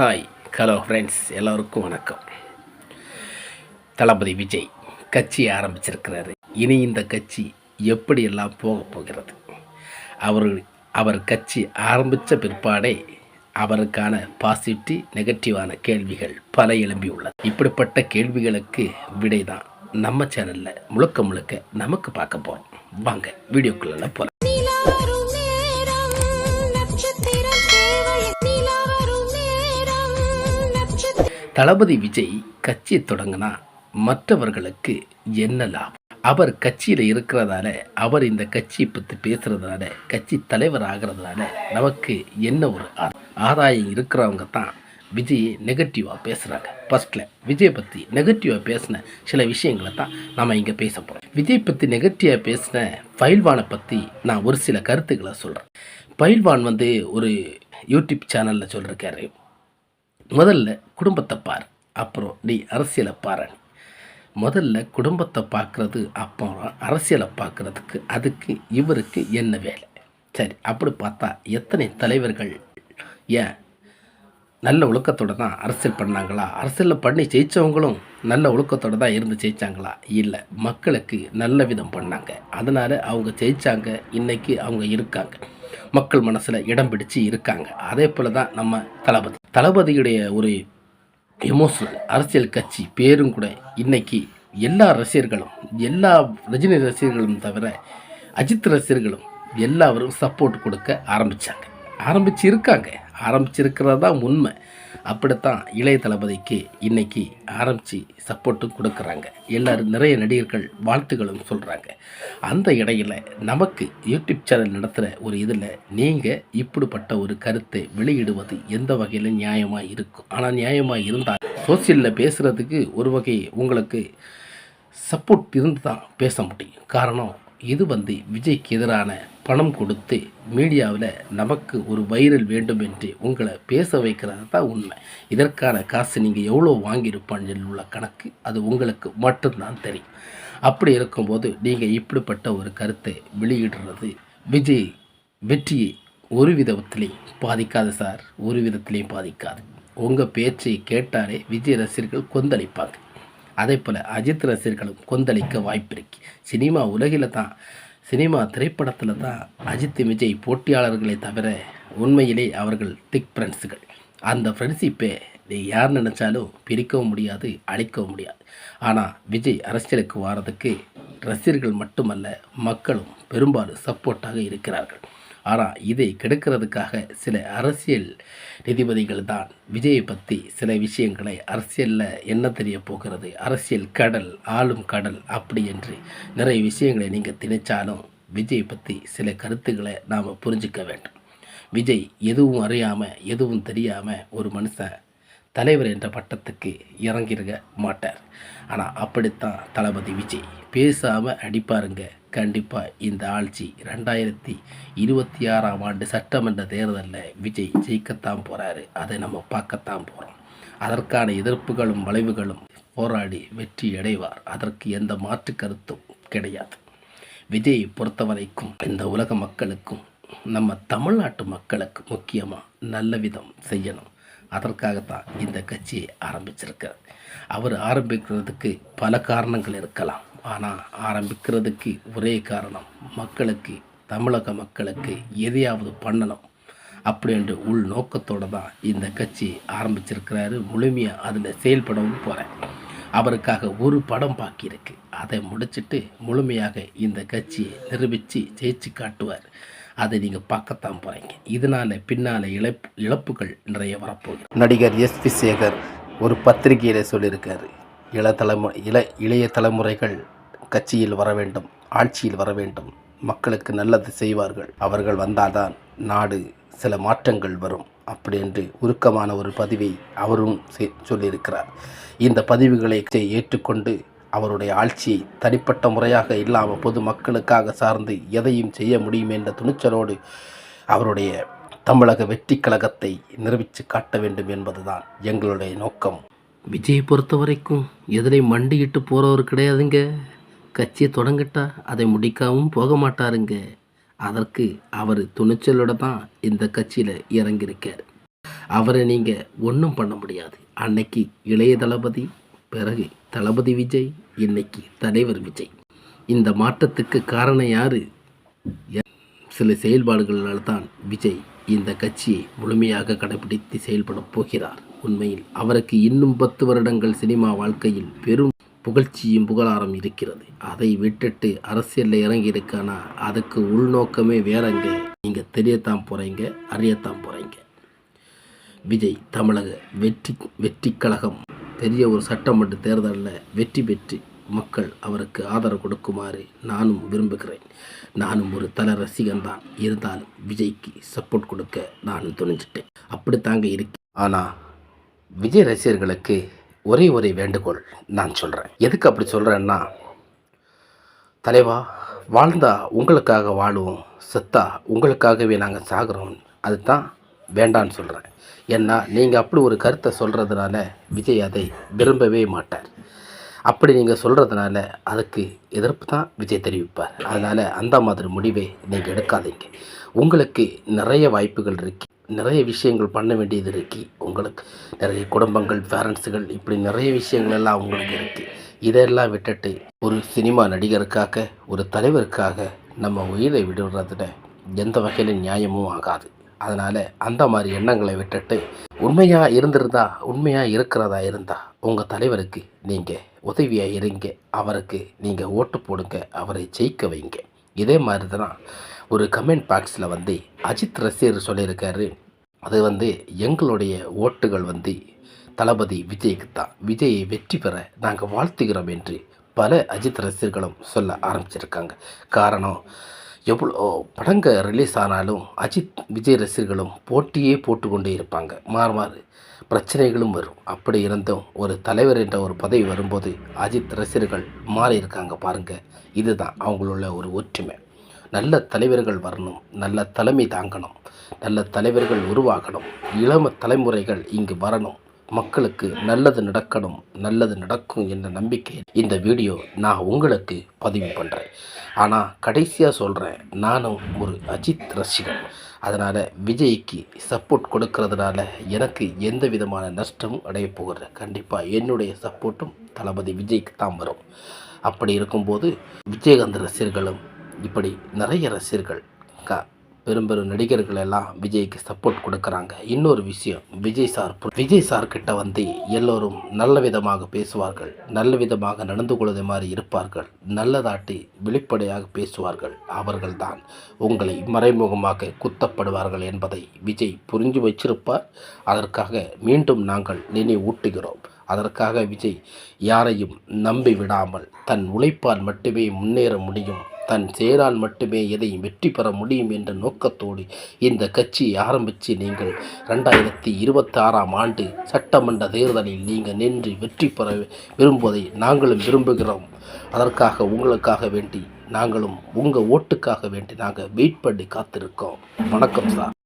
Hi hello friends எல்லோருக்கும் வணக்கம். தளபதி விஜய் கட்சி ஆரம்பிச்சிருக்கிறாரு. இனி இந்த கட்சி எப்படியெல்லாம் போக போகிறது? அவர் அவர் கட்சி ஆரம்பித்த பிற்பாடே அவருக்கான பாசிட்டிவ் நெகட்டிவான கேள்விகள் பல எழும்பியுள்ளது இப்படிப்பட்ட கேள்விகளுக்கு விடை தான் நம்ம சேனலில் முழுக்க முழுக்க நமக்கு பார்க்க போகிறோம் வாங்க வீடியோக்குள்ளே போகலாம். தளபதி விஜய் கட்சியை தொடங்கினா மற்றவர்களுக்கு என்ன லாபம்? அவர் கட்சியில் இருக்கிறதால அவர் இந்த கட்சியை பற்றி பேசுகிறதுனால கட்சி தலைவர் ஆகிறதுனால நமக்கு என்ன ஒரு ஆ- ஆதாயம் இருக்கிறவங்க தான் விஜயை நெகட்டிவாக பேசுகிறாங்க ஃபர்ஸ்ட்டில் விஜய் பற்றி நெகட்டிவாக பேசின சில விஷயங்களை தான் நம்ம இங்கே பேச போகிறோம் விஜய் பற்றி நெகட்டிவாக பேசின பயில்வானை பற்றி நான் ஒரு சில கருத்துக்களை சொல்கிறேன் பயில்வான் வந்து ஒரு யூடியூப் சேனலில் சொல்லியிருக்காரு முதல்ல குடும்பத்தை பார் அப்புறம் நீ அரசியலை பாரு முதல்ல குடும்பத்தை பார்க்குறது அப்புறம் அரசியலை பார்க்குறதுக்கு அதுக்கு இவருக்கு என்ன வேலை? சரி அப்படி பார்த்தா எத்தனை தலைவர்கள் ஏன் நல்ல ஒழுக்கத்தோடு தான் அரசியல் பண்ணாங்களா? அரசியலில் பண்ணி ஜெயித்தவங்களும் நல்ல ஒழுக்கத்தோடு தான் இருந்து ஜெயித்தாங்களா இல்லை மக்களுக்கு நல்ல விதம் பண்ணாங்க. அதனால் அவங்க ஜெயித்தாங்க இன்றைக்கி அவங்க இருக்காங்க. மக்கள் மனசில் இடம் பிடிச்சு இருக்காங்க. அதே போல் தான் நம்ம தளபதி. தளபதியுடைய ஒரு எமோஷனல் அரசியல் கட்சி பேரும் கூட இன்னைக்கு எல்லா ரசிகர்களும் எல்லா ரஜினி ரசிகர்களும் தவிர அஜித் ரசிகர்களும் எல்லாரும் சப்போர்ட் கொடுக்க ஆரம்பித்தாங்க ஆரம்பிச்சிருக்காங்க. ஆரம்பிச்சிருக்கிறது தான் உண்மை. அப்படித்தான் இளைய தளபதிக்கு இன்னைக்கு ஆரம்பித்து சப்போர்ட்டும் கொடுக்குறாங்க. எல்லோரும் நிறைய நடிகர்கள் வாழ்த்துக்களும் சொல்கிறாங்க அந்த இடையில் நமக்கு யூடியூப் சேனல் நடத்துகிற ஒரு இதில் நீங்கள் இப்படிப்பட்ட ஒரு கருத்தை வெளியிடுவது எந்த வகையில் நியாயமாக இருக்கும்? ஆனால் நியாயமாக இருந்தால் சோசியலில் பேசுகிறதுக்கு ஒரு வகை உங்களுக்கு சப்போர்ட் இருந்து தான் பேச முடியும். காரணம் இது வந்து விஜய்க்கு எதிரான பணம் கொடுத்து மீடியாவில் நமக்கு ஒரு வைரல் வேண்டும் என்று உங்களை பேச வைக்கிறது தான் உண்மை. இதற்கான காசு நீங்கள் எவ்வளோ வாங்கியிருப்பான்னு உள்ள கணக்கு அது உங்களுக்கு மட்டும்தான் தெரியும். அப்படி இருக்கும்போது நீங்கள் இப்படிப்பட்ட ஒரு கருத்தை வெளியிடுறது விஜய் வெற்றியை ஒரு விதத்திலையும் பாதிக்காது சார் ஒரு விதத்திலையும் பாதிக்காது. உங்கள் பேச்சை கேட்டாலே விஜய் ரசிகர்கள் கொந்தளிப்பாங்க. அதே போல் அஜித் ரசிகர்களும் கொந்தளிக்க வாய்ப்பு இருக்கு. சினிமா உலகில் தான் சினிமா திரைப்படத்தில் தான் அஜித் விஜய் போட்டியாளர்களை தவிர உண்மையிலே அவர்கள் திக் ஃப்ரெண்ட்ஸுகள் அந்த ஃப்ரெண்ட்ஷிப்பை நீ யார் நினச்சாலும் பிரிக்கவும் முடியாது அழிக்கவும் முடியாது. ஆனால் விஜய் அரசியலுக்கு வாரதுக்கு ரசிகர்கள் மட்டுமல்ல மக்களும் பெரும்பாலும் சப்போர்ட்டாக இருக்கிறார்கள். ஆனால் இதை கெடுக்கிறதுக்காக சில அரசியல் நீதிபதிகள் தான். விஜயை பற்றி சில விஷயங்களை அரசியலில் என்ன தெரிய போகிறது? அரசியல் கடல் ஆளும் கடல் அப்படி என்று நிறைய விஷயங்களை நீங்கள் திணிச்சாலும் விஜய் பற்றி சில கருத்துக்களை நாம் புரிஞ்சிக்க வேண்டும். விஜய் எதுவும் அறியாமல் எதுவும் தெரியாமல் ஒரு மனுஷன் தலைவர் என்ற பட்டத்துக்கு இறங்கிருக்க மாட்டார். ஆனால் அப்படித்தான் தளபதி விஜய். பேசாமல் அடிப்பாருங்க. கண்டிப்பாக இந்த ஆட்சி ரெண்டாயிரத்தி இருபத்தி ஆறாம் ஆண்டு சட்டமன்ற தேர்தலில் விஜய் ஜெயிக்கத்தான் போகிறாரு அதை நம்ம பார்க்கத்தான் போகிறோம் அதற்கான எதிர்ப்புகளும் வளைவுகளும் போராடி வெற்றி அடைவார். அதற்கு எந்த மாற்று கருத்தும் கிடையாது. விஜய் பொறுத்தவரைக்கும் இந்த உலக மக்களுக்கும் நம்ம தமிழ்நாட்டு மக்களுக்கு முக்கியமாக நல்ல விதம் செய்யணும். அதற்காகத்தான் இந்த கட்சியை ஆரம்பிச்சிருக்கார் அவர் ஆரம்பிக்கிறதுக்கு பல காரணங்கள் இருக்கலாம். ஆனால் ஆரம்பிக்கிறதுக்கு ஒரே காரணம் மக்களுக்கு தமிழக மக்களுக்கு எதையாவது பண்ணணும் அப்படின்ற உள் நோக்கத்தோடு தான் இந்த கட்சி ஆரம்பிச்சிருக்கிறாரு. முழுமையாக அதில் செயல்படவும் போகிறேன் அவருக்காக ஒரு படம் பாக்கி இருக்கு. அதை முடிச்சுட்டு முழுமையாக இந்த கட்சியை நிரூபித்து ஜெயிச்சு காட்டுவார். அதை நீங்கள் பார்க்கத்தான் போகிறீங்க இதனால் பின்னால் இழப்பு இழப்புகள் நிறைய வரப்போகுது. நடிகர் எஸ் பி சேகர் ஒரு பத்திரிகையில் சொல்லியிருக்காரு. இள தலைமுறை இள இளைய தலைமுறைகள் கட்சியில் வர வேண்டும் ஆட்சியில் வர வேண்டும். மக்களுக்கு நல்லது செய்வார்கள். அவர்கள் வந்தால்தான் நாடு சில மாற்றங்கள் வரும் அப்படி என்று உருக்கமான ஒரு பதிவை அவரும் செ- சொல்லியிருக்கிறார். இந்த பதிவுகளை ஏற்றுக்கொண்டு அவருடைய ஆட்சியை தனிப்பட்ட முறையாக இல்லாமல் பொது மக்களுக்காக சார்ந்து எதையும் செய்ய முடியும் என்ற துணிச்சலோடு அவருடைய தமிழக வெற்றி கழகத்தை நிரூபித்து காட்ட வேண்டும் என்பதுதான் எங்களுடைய நோக்கம். விஜயை பொறுத்த வரைக்கும் எதிரை மண்டியிட்டு போகிறவர் கிடையாதுங்க. கட்சியை தொடங்கிட்டா அதை முடிக்காமல் போக மாட்டாருங்க. அதற்கு அவர் துணிச்சலோட தான் இந்த கட்சியில் இறங்கியிருக்கார். அவரை நீங்கள் ஒன்றும் பண்ண முடியாது. அன்னைக்கு இளைய தளபதி பிறகு தளபதி விஜய் இன்னைக்கு தலைவர் விஜய். இந்த மாற்றத்துக்கு காரணம் யார்? சில செயல்பாடுகளால் தான் விஜய் இந்த கட்சியை முழுமையாக கடைபிடித்து செயல்பட போகிறார். உண்மையில் அவருக்கு இன்னும் பத்து வருடங்கள் சினிமா வாழ்க்கையில் பெரும் புகழ்ச்சியும் புகழாரம் இருக்கிறது. அதை விட்டுட்டு அரசியலில் இறங்கியிருக்கானா? அதுக்கு உள்நோக்கமே வேறங்க. நீங்கள் தெரியத்தான் போகிறீங்க அறியத்தான் போகிறீங்க விஜய் தமிழக வெற்றி வெற்றி கழகம். பெரிய ஒரு சட்டமன்ற தேர்தலில் வெற்றி பெற்று மக்கள் அவருக்கு ஆதரவு கொடுக்குமாறு நானும் விரும்புகிறேன். நானும் ஒரு தல ரசிகன் தான் இருந்தாலும் விஜய்க்கு சப்போர்ட் கொடுக்க நானும் துணிஞ்சிட்டேன். அப்படித்தாங்க இருக்கேன் ஆனால் விஜய் ரசிகர்களுக்கு ஒரே ஒரே வேண்டுகோள் நான் சொல்கிறேன் எதுக்கு அப்படி சொல்கிறேன்னா தலைவா வாழ்ந்தா உங்களுக்காக வாழுவோம் செத்தா உங்களுக்காகவே நாங்கள் சாகிறோம். அதுதான் வேண்டான்னு சொல்கிறேன் ஏன்னா நீங்கள் அப்படி ஒரு கருத்தை சொல்கிறதுனால விஜய் அதை விரும்பவே மாட்டார். அப்படி நீங்கள் சொல்கிறதுனால அதுக்கு எதிர்ப்பு தான் விஜய் தெரிவிப்பார். அதனால் அந்த மாதிரி முடிவை நீங்கள் எடுக்காதீங்க. உங்களுக்கு நிறைய வாய்ப்புகள் இருக்குது நிறைய விஷயங்கள் பண்ண வேண்டியது இருக்குது உங்களுக்கு நிறைய குடும்பங்கள் பேரண்ட்ஸுகள் இப்படி நிறைய விஷயங்கள் எல்லாம் உங்களுக்கு இருக்குது இதெல்லாம் விட்டுட்டு ஒரு சினிமா நடிகருக்காக ஒரு தலைவருக்காக நம்ம உயிரை விடுறதுல எந்த வகையில் நியாயமும் ஆகாது. அதனால் அந்த மாதிரி எண்ணங்களை விட்டுட்டு உண்மையாக இருந்திருந்தா உண்மையாக இருக்கிறதா இருந்தால் உங்கள் தலைவருக்கு நீங்கள் உதவியாக இருங்க. அவருக்கு நீங்கள் ஓட்டு போடுங்க அவரை ஜெயிக்க வைங்க. இதே மாதிரி தான் ஒரு கமெண்ட் பாக்ஸில் வந்து அஜித் ரசிகர் சொல்லியிருக்காரு. அது வந்து எங்களுடைய ஓட்டுகள் வந்து தளபதி விஜய்க்கு தான் விஜயை வெற்றி பெற நாங்கள் வாழ்த்துகிறோம் என்று பல அஜித் ரசிகர்களும் சொல்ல ஆரம்பிச்சிருக்காங்க. காரணம் எவ்வளோ படங்க ரிலீஸ் ஆனாலும் அஜித் விஜய் ரசிகர்களும் போட்டியே போட்டுக்கொண்டே இருப்பாங்க. மாறு மாறு பிரச்சனைகளும் வரும். அப்படி இருந்தும் ஒரு தலைவர் என்ற ஒரு பதவி வரும்போது அஜித் ரசிகர்கள் மாறி இருக்காங்க இதுதான் அவங்களுள்ள ஒரு ஒற்றுமை. நல்ல தலைவர்கள் வரணும். நல்ல தலைமை தாங்கணும். நல்ல தலைவர்கள் உருவாகணும். இளம தலைமுறைகள் இங்கு வரணும். மக்களுக்கு நல்லது நடக்கணும் நல்லது நடக்கும் என்ற நம்பிக்கை. இந்த வீடியோ நான் உங்களுக்கு பதிவு பண்ணுறேன் ஆனால் கடைசியாக சொல்கிறேன் நானும் ஒரு அஜித் ரசிகன். அதனால் விஜய்க்கு சப்போர்ட் கொடுக்கறதுனால எனக்கு எந்த விதமான நஷ்டமும் அடைய போகிறது கண்டிப்பாக என்னுடைய சப்போர்ட்டும் தளபதி விஜய்க்கு தான் வரும். அப்படி இருக்கும்போது விஜயகாந்த் ரசிகர்களும் இப்படி நிறைய ரசிகர்கள் பெரும் பெரும் நடிகர்கள் எல்லாம் விஜய்க்கு சப்போர்ட் கொடுக்குறாங்க. இன்னொரு விஷயம் விஜய் சார் விஜய் சார் கிட்ட வந்து எல்லோரும் நல்ல விதமாக பேசுவார்கள். நல்ல விதமாக நடந்து கொள்வது மாதிரி இருப்பார்கள். நல்லதாட்டி வெளிப்படையாக பேசுவார்கள். அவர்கள்தான் உங்களை மறைமுகமாக குத்தப்படுவார்கள் என்பதை விஜய் புரிஞ்சு வச்சிருப்பார். அதற்காக மீண்டும் நாங்கள் நினைவூட்டுகிறோம். அதற்காக விஜய் யாரையும் நம்பி விடாமல் தன் உழைப்பால் மட்டுமே முன்னேற முடியும் தன் செயலால் மட்டுமே எதையும் வெற்றி பெற முடியும் என்ற நோக்கத்தோடு இந்த கட்சியை ஆரம்பித்து நீங்கள் ரெண்டாயிரத்தி இருபத்தாறாம் ஆண்டு சட்டமன்ற தேர்தலில் நீங்கள் நின்று வெற்றி பெற விரும்புவதை நாங்களும் விரும்புகிறோம். அதற்காக உங்களுக்காக வேண்டி நாங்களும் உங்கள் ஓட்டுக்காக வேண்டி நாங்கள் வெயிட் பண்ணி காத்திருக்கோம். வணக்கம் சார்.